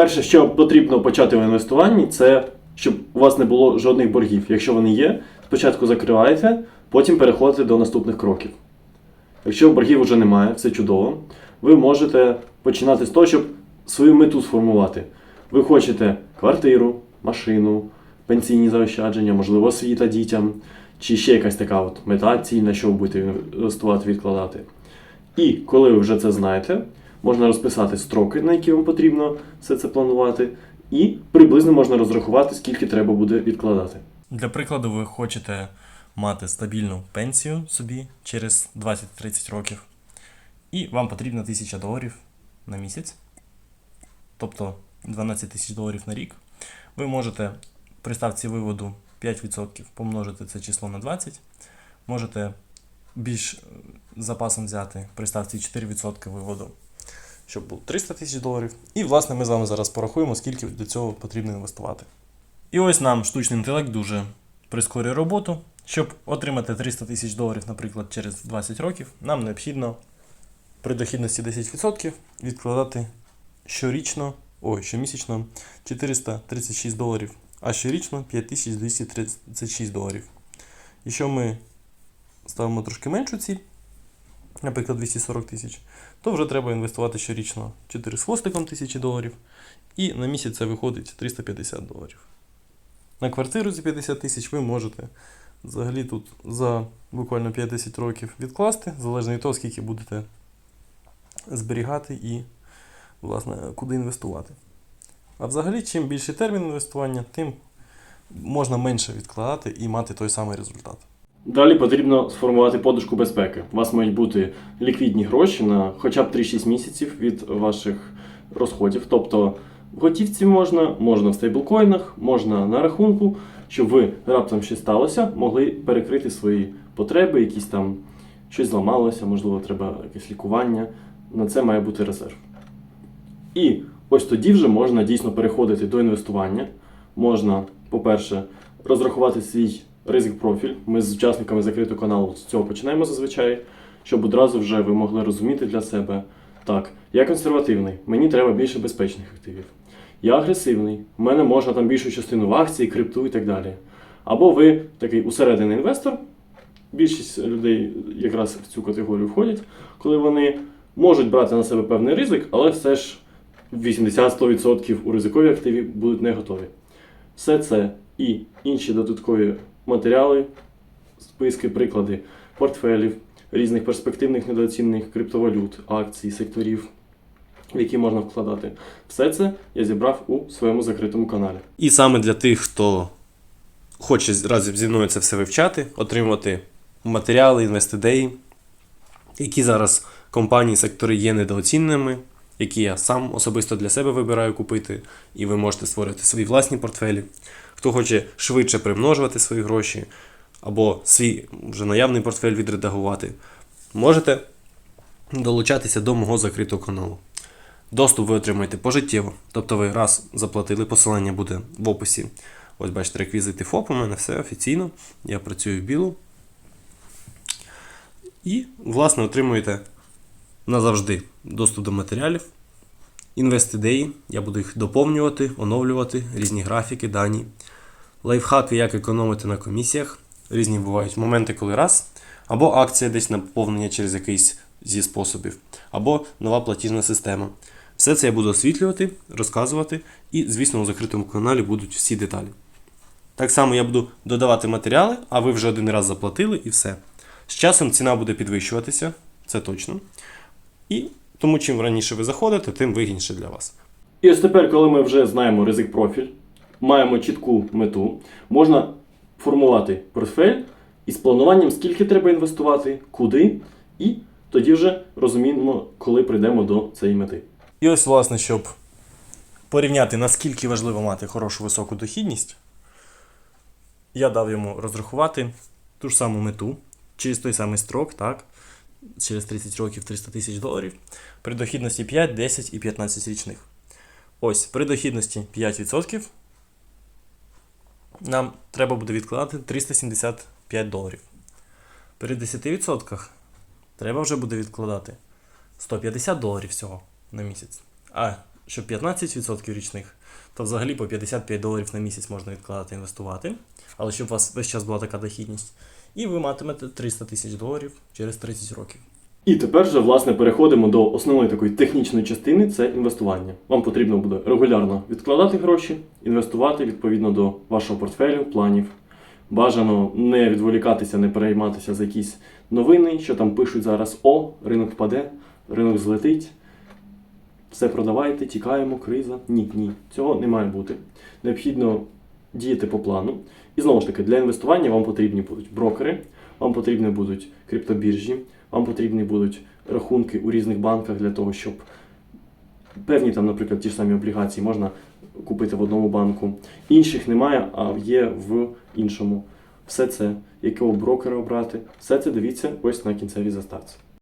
Перше, що потрібно почати в інвестуванні, це щоб у вас не було жодних боргів. Якщо вони є, спочатку закриваєте, потім переходите до наступних кроків. Якщо боргів вже немає, все чудово, ви можете починати з того, щоб свою мету сформувати. Ви хочете квартиру, машину, пенсійні заощадження, можливо, освіта дітям, чи ще якась така от мета цільна, що ви будете інвестувати, відкладати. І коли ви вже це знаєте, можна розписати строки, на які вам потрібно все це планувати, і приблизно можна розрахувати, скільки треба буде відкладати. Для прикладу, ви хочете мати стабільну пенсію собі через 20-30 років, і вам потрібно 1000 доларів на місяць, тобто 12 тисяч доларів на рік. Ви можете при ставці виводу 5% помножити це число на 20, можете більш е, запасом взяти при ставці 4% виводу, щоб було 300 тисяч доларів. І, власне, ми з вами зараз порахуємо, скільки для цього потрібно інвестувати. І ось нам штучний інтелект дуже прискорює роботу. Щоб отримати 300 тисяч доларів, наприклад, через 20 років, нам необхідно при дохідності 10% відкладати щорічно, ой, щомісячно 436 доларів, а щорічно 5236 доларів. Якщо ми ставимо трошки меншу ціль, наприклад, 240 тисяч, то вже треба інвестувати щорічно 4 з хвостиком тисячі доларів, і на місяць це виходить 350 доларів. На квартиру за 50 тисяч ви можете взагалі тут за буквально 5-10 років відкласти, залежно від того, скільки будете зберігати і, власне, куди інвестувати. А взагалі, чим більший термін інвестування, тим можна менше відкладати і мати той самий результат. Далі потрібно сформувати подушку безпеки. У вас мають бути ліквідні гроші на хоча б 3-6 місяців від ваших розходів. Тобто в готівці можна, можна в стейблкоїнах, можна на рахунку, щоб ви раптом щось сталося, могли перекрити свої потреби, якісь там щось зламалося, можливо, треба якесь лікування. На це має бути резерв. І ось тоді вже можна дійсно переходити до інвестування. Можна, по-перше, розрахувати свій ризик профіль. Ми з учасниками закритого каналу з цього починаємо зазвичай, щоб одразу вже ви могли розуміти для себе. Так, я консервативний, мені треба більше безпечних активів. Я агресивний, в мене можна там більшу частину в акції, крипту і так далі. Або ви такий усерединий інвестор. Більшість людей якраз в цю категорію входять, коли вони можуть брати на себе певний ризик, але все ж 80-100% у ризикові активі будуть не готові. Все це і інші додаткові матеріали, списки, приклади портфелів, різних перспективних недооцінених криптовалют, акцій, секторів, в які можна вкладати. Все це я зібрав у своєму закритому каналі. І саме для тих, хто хоче разом зі мною це все вивчати, отримувати матеріали, інвестидеї, які зараз компанії, сектори є недооціненими, які я сам особисто для себе вибираю купити, і ви можете створити свої власні портфелі. Хто хоче швидше примножувати свої гроші, або свій вже наявний портфель відредагувати, можете долучатися до мого закритого каналу. Доступ ви отримаєте пожиттєво. Тобто ви раз заплатили, посилання буде в описі. Ось бачите, реквізити ФОП, у мене все офіційно. Я працюю в білу. І, власне, отримуєте назавжди доступ до матеріалів, інвестидеї. Я буду їх доповнювати, оновлювати, різні графіки, дані, лайфхаки, як економити на комісіях. Різні бувають моменти, коли раз, або акція десь на поповнення через якийсь зі способів, або нова платіжна система. Все це я буду освітлювати, розказувати, і, звісно, у закритому каналі будуть всі деталі. Так само я буду додавати матеріали, а ви вже один раз заплатили і все. З часом ціна буде підвищуватися, це точно. І тому, чим раніше ви заходите, тим вигідніше для вас. І ось тепер, коли ми вже знаємо ризик профіль, маємо чітку мету, можна формувати портфель із плануванням, скільки треба інвестувати, куди, і тоді вже розуміємо, коли прийдемо до цієї мети. І ось, власне, щоб порівняти, наскільки важливо мати хорошу високу дохідність, я дав йому розрахувати ту ж саму мету через той самий строк, так, через 30 років 300 тисяч доларів, при дохідності 5, 10 і 15 річних. Ось, при дохідності 5% нам треба буде відкладати 375 доларів. При 10% треба вже буде відкладати 150 доларів всього на місяць. А щоб 15% річних, то взагалі по 55 доларів на місяць можна відкладати інвестувати. Але щоб у вас весь час була така дохідність. І ви матимете 300 тисяч доларів через 30 років. І тепер же, власне, переходимо до основної такої технічної частини це інвестування. Вам потрібно буде регулярно відкладати гроші, інвестувати відповідно до вашого портфелю, планів. Бажано не відволікатися, не перейматися за якісь новини, що там пишуть зараз: о, ринок впаде, ринок злетить, все продавайте, тікаємо, криза. Ні, ні, цього не має бути. Необхідно діяти по плану. І знову ж таки, для інвестування вам потрібні будуть брокери, вам потрібні будуть криптобіржі, вам потрібні будуть рахунки у різних банках для того, щоб певні там, наприклад, ті ж самі облігації можна купити в одному банку. Інших немає, а є в іншому. Все це, якого брокера обрати, все це дивіться ось на кінцевій заставці.